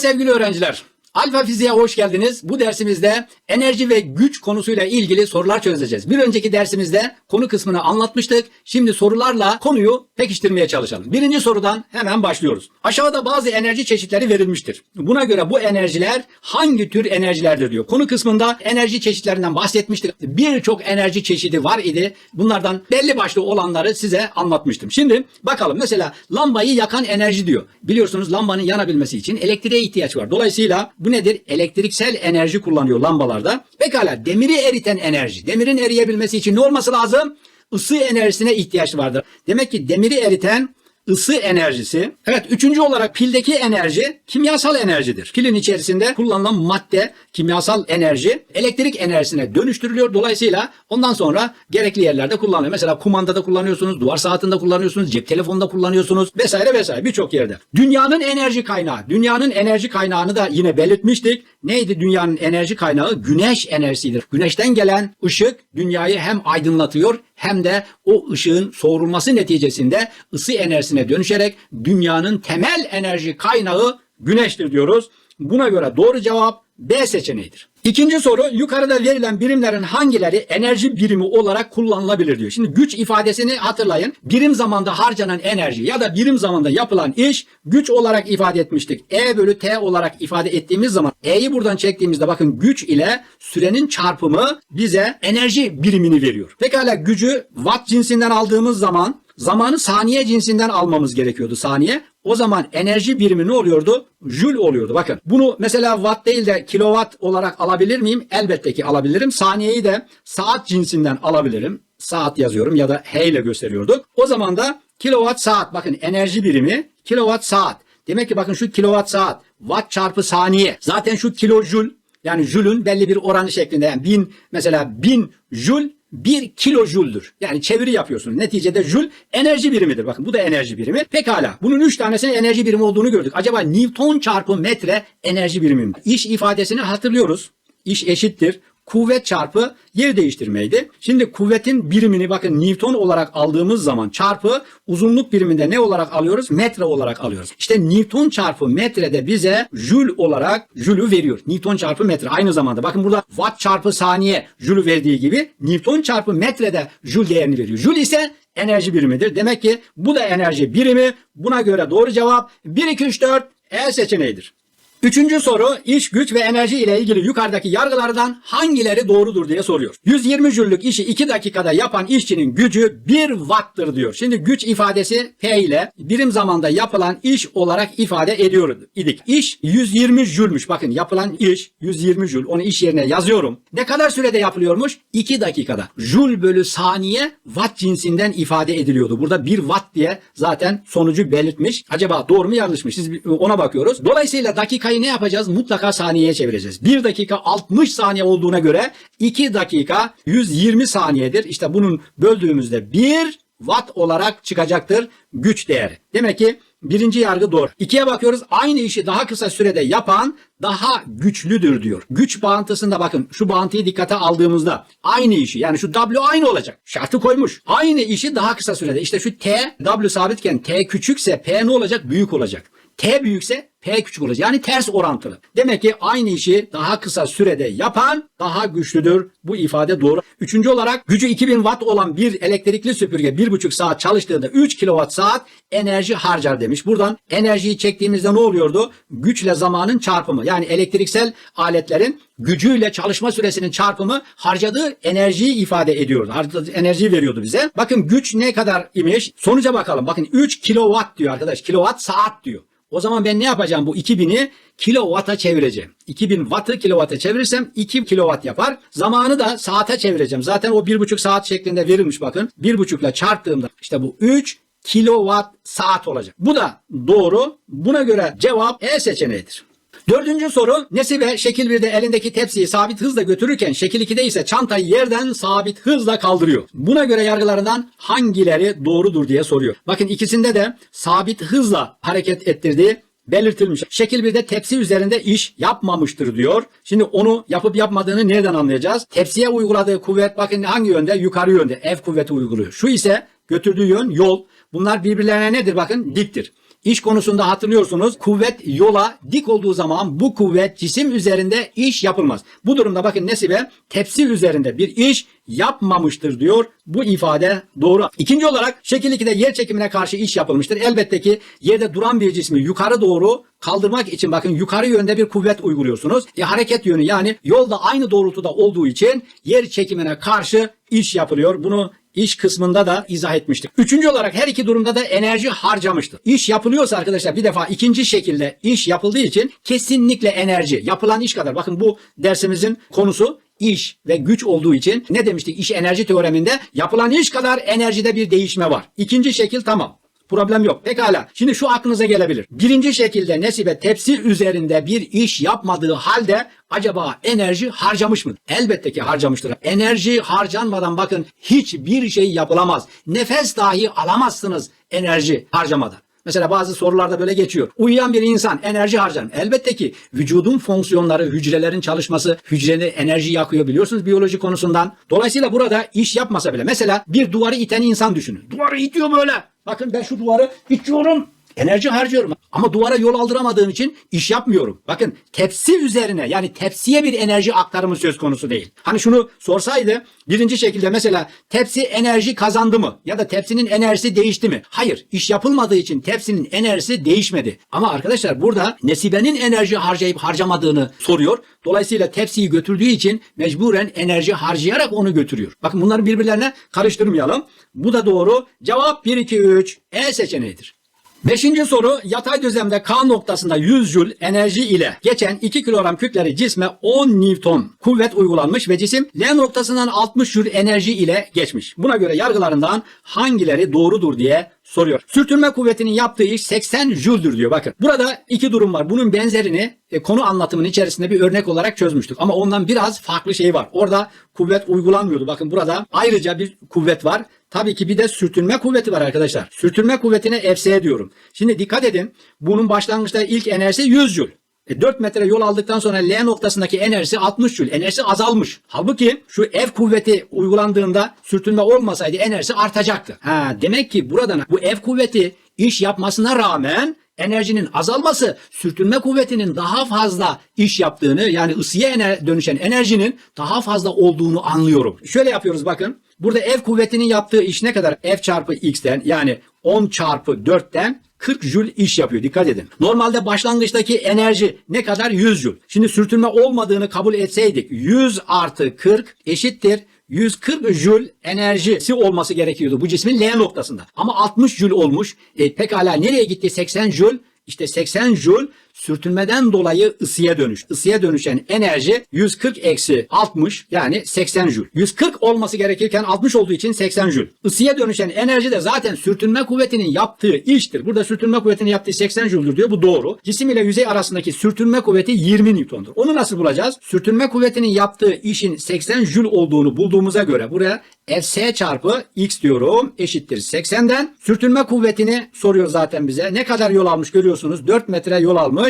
sevgili öğrenciler. Alfa Fiziğe hoş geldiniz. Bu dersimizde enerji ve güç konusuyla ilgili sorular çözeceğiz. Bir önceki dersimizde konu kısmını anlatmıştık. Şimdi sorularla konuyu pekiştirmeye çalışalım. Birinci sorudan hemen başlıyoruz. Aşağıda bazı enerji çeşitleri verilmiştir. Buna göre bu enerjiler hangi tür enerjilerdir diyor. Konu kısmında enerji çeşitlerinden bahsetmiştik. Birçok enerji çeşidi var idi. Bunlardan belli başlı olanları size anlatmıştım. Şimdi bakalım mesela lambayı yakan enerji diyor. Biliyorsunuz lambanın yanabilmesi için elektriğe ihtiyaç var. Dolayısıyla bu nedir? Elektriksel enerji kullanıyor lambalarda. Pekala demiri eriten enerji. Demirin eriyebilmesi için ne olması lazım? Isı enerjisine ihtiyaç vardır. Demek ki demiri eriten ısı enerjisi. Evet üçüncü olarak pildeki enerji kimyasal enerjidir. Pilin içerisinde kullanılan madde kimyasal enerji elektrik enerjisine dönüştürülüyor. Dolayısıyla ondan sonra gerekli yerlerde kullanılıyor. Mesela kumandada kullanıyorsunuz, duvar saatinde kullanıyorsunuz, cep telefonunda kullanıyorsunuz vesaire vesaire birçok yerde. Dünyanın enerji kaynağı. Dünyanın enerji kaynağını da yine belirtmiştik. Neydi dünyanın enerji kaynağı? Güneş enerjisidir. Güneşten gelen ışık dünyayı hem aydınlatıyor hem de o ışığın soğurulması neticesinde ısı enerjisine dönüşerek dünyanın temel enerji kaynağı güneştir diyoruz. Buna göre doğru cevap B seçeneğidir. İkinci soru yukarıda verilen birimlerin hangileri enerji birimi olarak kullanılabilir diyor. Şimdi güç ifadesini hatırlayın. Birim zamanda harcanan enerji ya da birim zamanda yapılan iş güç olarak ifade etmiştik. E bölü T olarak ifade ettiğimiz zaman E'yi buradan çektiğimizde bakın güç ile sürenin çarpımı bize enerji birimini veriyor. Pekala gücü watt cinsinden aldığımız zaman zamanı saniye cinsinden almamız gerekiyordu saniye. O zaman enerji birimi ne oluyordu? Jül oluyordu. Bakın bunu mesela watt değil de kilowatt olarak alabilir miyim? Elbette ki alabilirim. Saniyeyi de saat cinsinden alabilirim. Saat yazıyorum ya da H ile gösteriyorduk. O zaman da kilowatt saat bakın enerji birimi kilowatt saat. Demek ki bakın şu kilowatt saat watt çarpı saniye. Zaten şu kilojül yani jülün belli bir oranı şeklinde yani bin mesela bin jül 1 kilojüldür. Yani çeviri yapıyorsunuz. Neticede jül enerji birimidir. Bakın bu da enerji birimi. Pekala. Bunun 3 tanesinin enerji birimi olduğunu gördük. Acaba Newton çarpı metre enerji birimi mi? İş ifadesini hatırlıyoruz. İş eşittir kuvvet çarpı yer değiştirmeydi. Şimdi kuvvetin birimini bakın Newton olarak aldığımız zaman çarpı uzunluk biriminde ne olarak alıyoruz? Metre olarak alıyoruz. İşte Newton çarpı metrede bize jül olarak jülü veriyor. Newton çarpı metre aynı zamanda. Bakın burada watt çarpı saniye jülü verdiği gibi Newton çarpı metrede jül değerini veriyor. Jül ise enerji birimidir. Demek ki bu da enerji birimi. Buna göre doğru cevap 1, 2, 3, 4 E seçeneğidir. Üçüncü soru iş güç ve enerji ile ilgili yukarıdaki yargılardan hangileri doğrudur diye soruyor. 120 jüllük işi 2 dakikada yapan işçinin gücü 1 watt'tır diyor. Şimdi güç ifadesi P ile birim zamanda yapılan iş olarak ifade ediyor idik. İş 120 jülmüş. Bakın yapılan iş 120 jül. Onu iş yerine yazıyorum. Ne kadar sürede yapılıyormuş? 2 dakikada. Jül bölü saniye watt cinsinden ifade ediliyordu. Burada 1 watt diye zaten sonucu belirtmiş. Acaba doğru mu yanlış mı? Siz ona bakıyoruz. Dolayısıyla dakika dakikayı ne yapacağız? Mutlaka saniyeye çevireceğiz. 1 dakika 60 saniye olduğuna göre 2 dakika 120 saniyedir. İşte bunun böldüğümüzde 1 watt olarak çıkacaktır güç değeri. Demek ki birinci yargı doğru. İkiye bakıyoruz. Aynı işi daha kısa sürede yapan daha güçlüdür diyor. Güç bağıntısında bakın şu bağıntıyı dikkate aldığımızda aynı işi yani şu W aynı olacak. Şartı koymuş. Aynı işi daha kısa sürede. İşte şu T W sabitken T küçükse P ne olacak? Büyük olacak. T büyükse P küçük olacak. Yani ters orantılı. Demek ki aynı işi daha kısa sürede yapan daha güçlüdür. Bu ifade doğru. Üçüncü olarak gücü 2000 watt olan bir elektrikli süpürge 1,5 saat çalıştığında 3 kilowatt saat enerji harcar demiş. Buradan enerjiyi çektiğimizde ne oluyordu? Güçle zamanın çarpımı. Yani elektriksel aletlerin gücüyle çalışma süresinin çarpımı harcadığı enerjiyi ifade ediyordu. Harcadığı enerjiyi veriyordu bize. Bakın güç ne kadar imiş? Sonuca bakalım. Bakın 3 kilowatt diyor arkadaş. Kilowatt saat diyor. O zaman ben ne yapacağım bu 2000'i kilowatt'a çevireceğim. 2000 watt'ı kilowatt'a çevirirsem 2 kilowatt yapar. Zamanı da saate çevireceğim. Zaten o 1,5 saat şeklinde verilmiş bakın. 1,5 ile çarptığımda işte bu 3 kilowatt saat olacak. Bu da doğru. Buna göre cevap E seçeneğidir. Dördüncü soru Nesibe şekil 1'de elindeki tepsiyi sabit hızla götürürken şekil 2'de ise çantayı yerden sabit hızla kaldırıyor. Buna göre yargılarından hangileri doğrudur diye soruyor. Bakın ikisinde de sabit hızla hareket ettirdiği belirtilmiş. Şekil 1'de tepsi üzerinde iş yapmamıştır diyor. Şimdi onu yapıp yapmadığını nereden anlayacağız? Tepsiye uyguladığı kuvvet bakın hangi yönde? Yukarı yönde. F kuvveti uyguluyor. Şu ise götürdüğü yön yol. Bunlar birbirlerine nedir bakın? Diktir. İş konusunda hatırlıyorsunuz kuvvet yola dik olduğu zaman bu kuvvet cisim üzerinde iş yapılmaz. Bu durumda bakın Nesibe tepsi üzerinde bir iş yapmamıştır diyor. Bu ifade doğru. İkinci olarak şekil 2'de yer çekimine karşı iş yapılmıştır. Elbette ki yerde duran bir cismi yukarı doğru kaldırmak için bakın yukarı yönde bir kuvvet uyguluyorsunuz. E, hareket yönü yani yolda aynı doğrultuda olduğu için yer çekimine karşı iş yapılıyor. Bunu iş kısmında da izah etmiştik. Üçüncü olarak her iki durumda da enerji harcamıştır. İş yapılıyorsa arkadaşlar bir defa ikinci şekilde iş yapıldığı için kesinlikle enerji yapılan iş kadar. Bakın bu dersimizin konusu iş ve güç olduğu için ne demiştik iş enerji teoreminde yapılan iş kadar enerjide bir değişme var. İkinci şekil tamam. Problem yok. Pekala. Şimdi şu aklınıza gelebilir. Birinci şekilde Nesibe tepsi üzerinde bir iş yapmadığı halde acaba enerji harcamış mı? Elbette ki harcamıştır. Enerji harcanmadan bakın hiçbir şey yapılamaz. Nefes dahi alamazsınız enerji harcamadan. Mesela bazı sorularda böyle geçiyor. Uyuyan bir insan enerji harcar? Elbette ki vücudun fonksiyonları, hücrelerin çalışması, hücrenin enerji yakıyor biliyorsunuz biyoloji konusundan. Dolayısıyla burada iş yapmasa bile mesela bir duvarı iten insan düşünün. Duvarı itiyor böyle. Bakın ben şu duvarı itiyorum. Enerji harcıyorum. Ama duvara yol aldıramadığım için iş yapmıyorum. Bakın tepsi üzerine yani tepsiye bir enerji aktarımı söz konusu değil. Hani şunu sorsaydı birinci şekilde mesela tepsi enerji kazandı mı? Ya da tepsinin enerjisi değişti mi? Hayır. iş yapılmadığı için tepsinin enerjisi değişmedi. Ama arkadaşlar burada nesibenin enerji harcayıp harcamadığını soruyor. Dolayısıyla tepsiyi götürdüğü için mecburen enerji harcayarak onu götürüyor. Bakın bunları birbirlerine karıştırmayalım. Bu da doğru. Cevap 1, 2, 3 E seçeneğidir. Beşinci soru yatay düzlemde K noktasında 100 Joule enerji ile geçen 2 kilogram kütleli cisme 10 Newton kuvvet uygulanmış ve cisim L noktasından 60 Joule enerji ile geçmiş. Buna göre yargılarından hangileri doğrudur diye soruyor. Sürtünme kuvvetinin yaptığı iş 80 Joule'dur diyor bakın. Burada iki durum var. Bunun benzerini e, konu anlatımının içerisinde bir örnek olarak çözmüştük. Ama ondan biraz farklı şey var. Orada kuvvet uygulanmıyordu. Bakın burada ayrıca bir kuvvet var. Tabii ki bir de sürtünme kuvveti var arkadaşlar. Sürtünme kuvvetine Fs diyorum. Şimdi dikkat edin. Bunun başlangıçta ilk enerjisi 100 Joule. E 4 metre yol aldıktan sonra L noktasındaki enerjisi 60 Joule. Enerjisi azalmış. Halbuki şu F kuvveti uygulandığında sürtünme olmasaydı enerjisi artacaktı. Ha, demek ki buradan bu F kuvveti iş yapmasına rağmen enerjinin azalması sürtünme kuvvetinin daha fazla iş yaptığını yani ısıya dönüşen enerjinin daha fazla olduğunu anlıyorum. Şöyle yapıyoruz bakın. Burada F kuvvetinin yaptığı iş ne kadar? F çarpı X'ten yani 10 çarpı 4'ten 40 Joule iş yapıyor. Dikkat edin. Normalde başlangıçtaki enerji ne kadar? 100 Joule. Şimdi sürtünme olmadığını kabul etseydik 100 artı 40 eşittir 140 Joule enerjisi olması gerekiyordu bu cismin L noktasında. Ama 60 Joule olmuş. E, pekala nereye gitti 80 Joule? İşte 80 Joule sürtünmeden dolayı ısıya dönüş. Isıya dönüşen enerji 140 eksi 60 yani 80 Joule. 140 olması gerekirken 60 olduğu için 80 Joule. Isıya dönüşen enerji de zaten sürtünme kuvvetinin yaptığı iştir. Burada sürtünme kuvvetinin yaptığı 80 Joule'dur diyor. Bu doğru. Cisim ile yüzey arasındaki sürtünme kuvveti 20 Newton'dur. Onu nasıl bulacağız? Sürtünme kuvvetinin yaptığı işin 80 Joule olduğunu bulduğumuza göre buraya Fs çarpı x diyorum eşittir 80'den. Sürtünme kuvvetini soruyor zaten bize. Ne kadar yol almış görüyorsunuz. 4 metre yol almış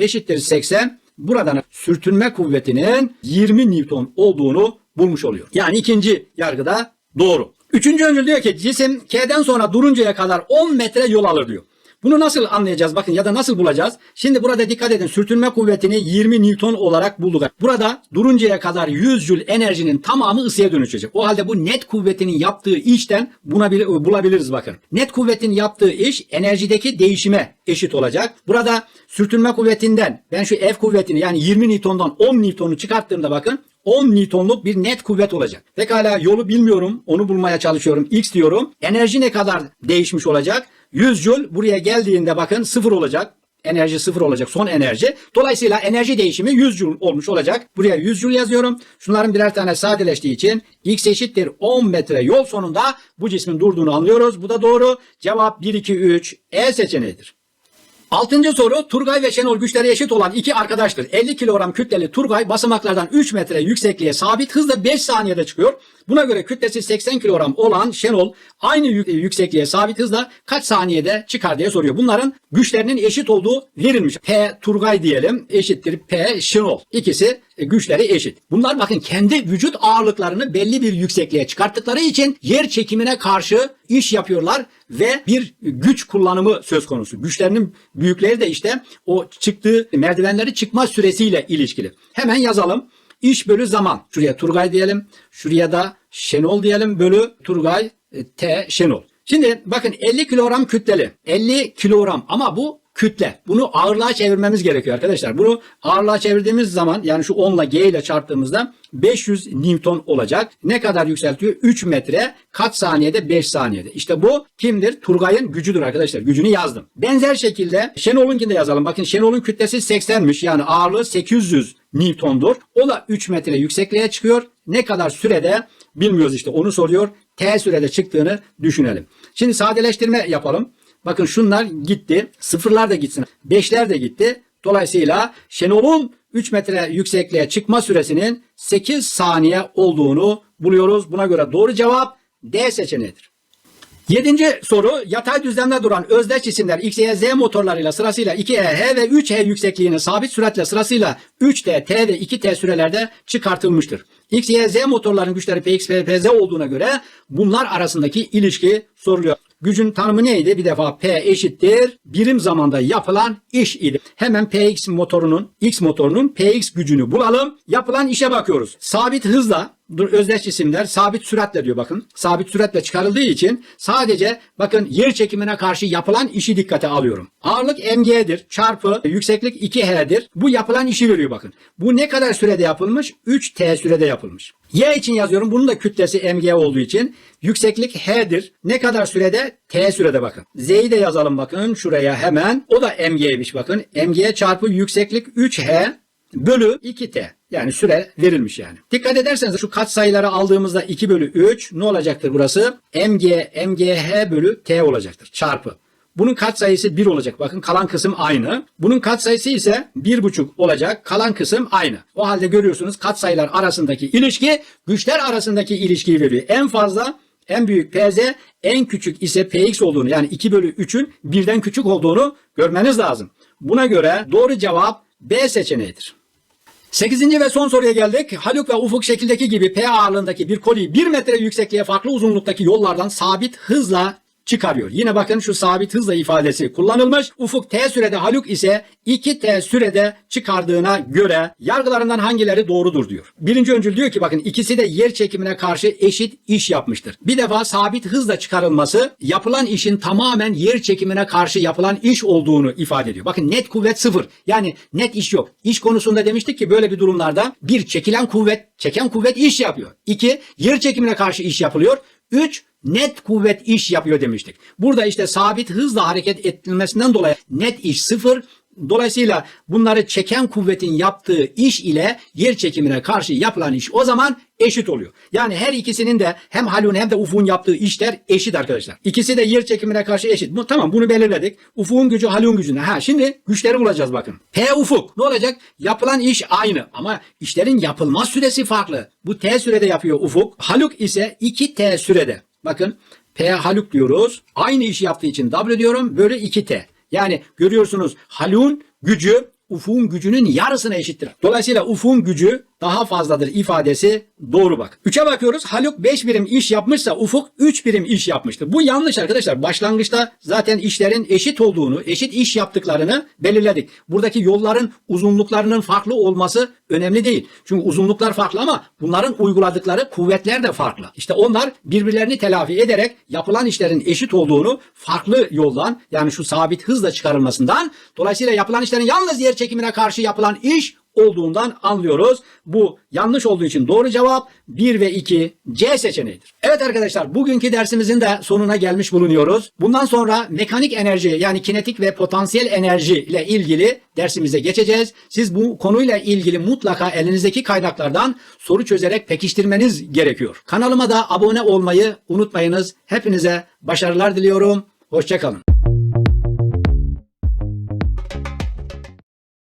eşittir 80. Buradan sürtünme kuvvetinin 20 Newton olduğunu bulmuş oluyor. Yani ikinci yargıda doğru. Üçüncü öncül diyor ki cisim K'den sonra duruncaya kadar 10 metre yol alır diyor. Bunu nasıl anlayacağız bakın ya da nasıl bulacağız? Şimdi burada dikkat edin sürtünme kuvvetini 20 Newton olarak bulduk. Burada duruncaya kadar 100 Joule enerjinin tamamı ısıya dönüşecek. O halde bu net kuvvetinin yaptığı işten buna bile- bulabiliriz bakın. Net kuvvetin yaptığı iş enerjideki değişime eşit olacak. Burada sürtünme kuvvetinden ben şu F kuvvetini yani 20 Newton'dan 10 Newton'u çıkarttığımda bakın 10 Newton'luk bir net kuvvet olacak. Pekala yolu bilmiyorum. Onu bulmaya çalışıyorum. X diyorum. Enerji ne kadar değişmiş olacak? 100 Joule buraya geldiğinde bakın sıfır olacak. Enerji sıfır olacak. Son enerji. Dolayısıyla enerji değişimi 100 Joule olmuş olacak. Buraya 100 Joule yazıyorum. Şunların birer tane sadeleştiği için X eşittir 10 metre yol sonunda bu cismin durduğunu anlıyoruz. Bu da doğru. Cevap 1, 2, 3 E seçeneğidir. Altıncı soru Turgay ve Şenol güçleri eşit olan iki arkadaştır. 50 kilogram kütleli Turgay basamaklardan 3 metre yüksekliğe sabit hızla 5 saniyede çıkıyor. Buna göre kütlesi 80 kilogram olan Şenol aynı yük- yüksekliğe sabit hızla kaç saniyede çıkar diye soruyor. Bunların güçlerinin eşit olduğu verilmiş. P Turgay diyelim eşittir P Şenol. İkisi e, güçleri eşit. Bunlar bakın kendi vücut ağırlıklarını belli bir yüksekliğe çıkarttıkları için yer çekimine karşı iş yapıyorlar ve bir güç kullanımı söz konusu. Güçlerinin büyükleri de işte o çıktığı merdivenleri çıkma süresiyle ilişkili. Hemen yazalım. İş bölü zaman. Şuraya Turgay diyelim. Şuraya da Şenol diyelim. Bölü Turgay e, T Şenol. Şimdi bakın 50 kilogram kütleli. 50 kilogram ama bu kütle. Bunu ağırlığa çevirmemiz gerekiyor arkadaşlar. Bunu ağırlığa çevirdiğimiz zaman yani şu 10 ile G ile çarptığımızda 500 Newton olacak. Ne kadar yükseltiyor? 3 metre kaç saniyede? 5 saniyede. İşte bu kimdir? Turgay'ın gücüdür arkadaşlar. Gücünü yazdım. Benzer şekilde Şenol'unkini de yazalım. Bakın Şenol'un kütlesi 80'miş. Yani ağırlığı 800 Newton'dur. O da 3 metre yüksekliğe çıkıyor. Ne kadar sürede bilmiyoruz işte onu soruyor. T sürede çıktığını düşünelim. Şimdi sadeleştirme yapalım. Bakın şunlar gitti. Sıfırlar da gitsin. Beşler de gitti. Dolayısıyla Şenol'un 3 metre yüksekliğe çıkma süresinin 8 saniye olduğunu buluyoruz. Buna göre doğru cevap D seçeneğidir. Yedinci soru yatay düzlemde duran özdeş cisimler X, Y, Z motorlarıyla sırasıyla 2E, H ve 3H yüksekliğini sabit süratle sırasıyla 3T, T ve 2T sürelerde çıkartılmıştır. X, Y, Z motorların güçleri Px ve Pz olduğuna göre bunlar arasındaki ilişki soruluyor. Gücün tanımı neydi? Bir defa P eşittir birim zamanda yapılan iş idi. Hemen Px motorunun, X motorunun Px gücünü bulalım. Yapılan işe bakıyoruz. Sabit hızla dur özdeş cisimler sabit süratle diyor bakın. Sabit süratle çıkarıldığı için sadece bakın yer çekimine karşı yapılan işi dikkate alıyorum. Ağırlık mg'dir çarpı yükseklik 2h'dir. Bu yapılan işi veriyor bakın. Bu ne kadar sürede yapılmış? 3t sürede yapılmış. Y için yazıyorum. Bunun da kütlesi mg olduğu için yükseklik h'dir. Ne kadar sürede? T sürede bakın. Z'yi de yazalım bakın şuraya hemen. O da mg'ymiş bakın. mg çarpı yükseklik 3h bölü 2t. Yani süre verilmiş yani. Dikkat ederseniz şu katsayıları aldığımızda 2 bölü 3 ne olacaktır burası? mg, mgh bölü t olacaktır. Çarpı. Bunun katsayısı 1 olacak. Bakın kalan kısım aynı. Bunun katsayısı ise 1,5 olacak. Kalan kısım aynı. O halde görüyorsunuz katsayılar arasındaki ilişki güçler arasındaki ilişkiyi veriyor. En fazla en büyük PZ en küçük ise PX olduğunu yani 2 bölü 3'ün birden küçük olduğunu görmeniz lazım. Buna göre doğru cevap B seçeneğidir. Sekizinci ve son soruya geldik. Haluk ve Ufuk şekildeki gibi P ağırlığındaki bir koliyi 1 metre yüksekliğe farklı uzunluktaki yollardan sabit hızla çıkarıyor. Yine bakın şu sabit hızla ifadesi kullanılmış. Ufuk T sürede Haluk ise 2T sürede çıkardığına göre yargılarından hangileri doğrudur diyor. Birinci öncül diyor ki bakın ikisi de yer çekimine karşı eşit iş yapmıştır. Bir defa sabit hızla çıkarılması yapılan işin tamamen yer çekimine karşı yapılan iş olduğunu ifade ediyor. Bakın net kuvvet sıfır. Yani net iş yok. İş konusunda demiştik ki böyle bir durumlarda bir çekilen kuvvet, çeken kuvvet iş yapıyor. İki yer çekimine karşı iş yapılıyor. Üç net kuvvet iş yapıyor demiştik. Burada işte sabit hızla hareket edilmesinden dolayı net iş sıfır. Dolayısıyla bunları çeken kuvvetin yaptığı iş ile yer çekimine karşı yapılan iş o zaman eşit oluyor. Yani her ikisinin de hem Halun hem de Ufuk'un yaptığı işler eşit arkadaşlar. İkisi de yer çekimine karşı eşit. Bu, tamam bunu belirledik. Ufuk'un gücü Haluk'un gücüne. Ha şimdi güçleri bulacağız bakın. P Ufuk ne olacak? Yapılan iş aynı ama işlerin yapılma süresi farklı. Bu T sürede yapıyor Ufuk. Haluk ise 2T sürede. Bakın P Haluk diyoruz. Aynı işi yaptığı için W diyorum. Bölü 2T. Yani görüyorsunuz Haluk'un gücü Ufuk'un gücünün yarısına eşittir. Dolayısıyla Ufuk'un gücü daha fazladır ifadesi doğru bak. 3'e bakıyoruz. Haluk 5 birim iş yapmışsa Ufuk 3 birim iş yapmıştır. Bu yanlış arkadaşlar. Başlangıçta zaten işlerin eşit olduğunu, eşit iş yaptıklarını belirledik. Buradaki yolların uzunluklarının farklı olması önemli değil. Çünkü uzunluklar farklı ama bunların uyguladıkları kuvvetler de farklı. İşte onlar birbirlerini telafi ederek yapılan işlerin eşit olduğunu farklı yoldan yani şu sabit hızla çıkarılmasından dolayısıyla yapılan işlerin yalnız yer çekimine karşı yapılan iş olduğundan anlıyoruz. Bu yanlış olduğu için doğru cevap 1 ve 2 C seçeneğidir. Evet arkadaşlar bugünkü dersimizin de sonuna gelmiş bulunuyoruz. Bundan sonra mekanik enerji yani kinetik ve potansiyel enerji ile ilgili dersimize geçeceğiz. Siz bu konuyla ilgili mutlaka elinizdeki kaynaklardan soru çözerek pekiştirmeniz gerekiyor. Kanalıma da abone olmayı unutmayınız. Hepinize başarılar diliyorum. Hoşçakalın.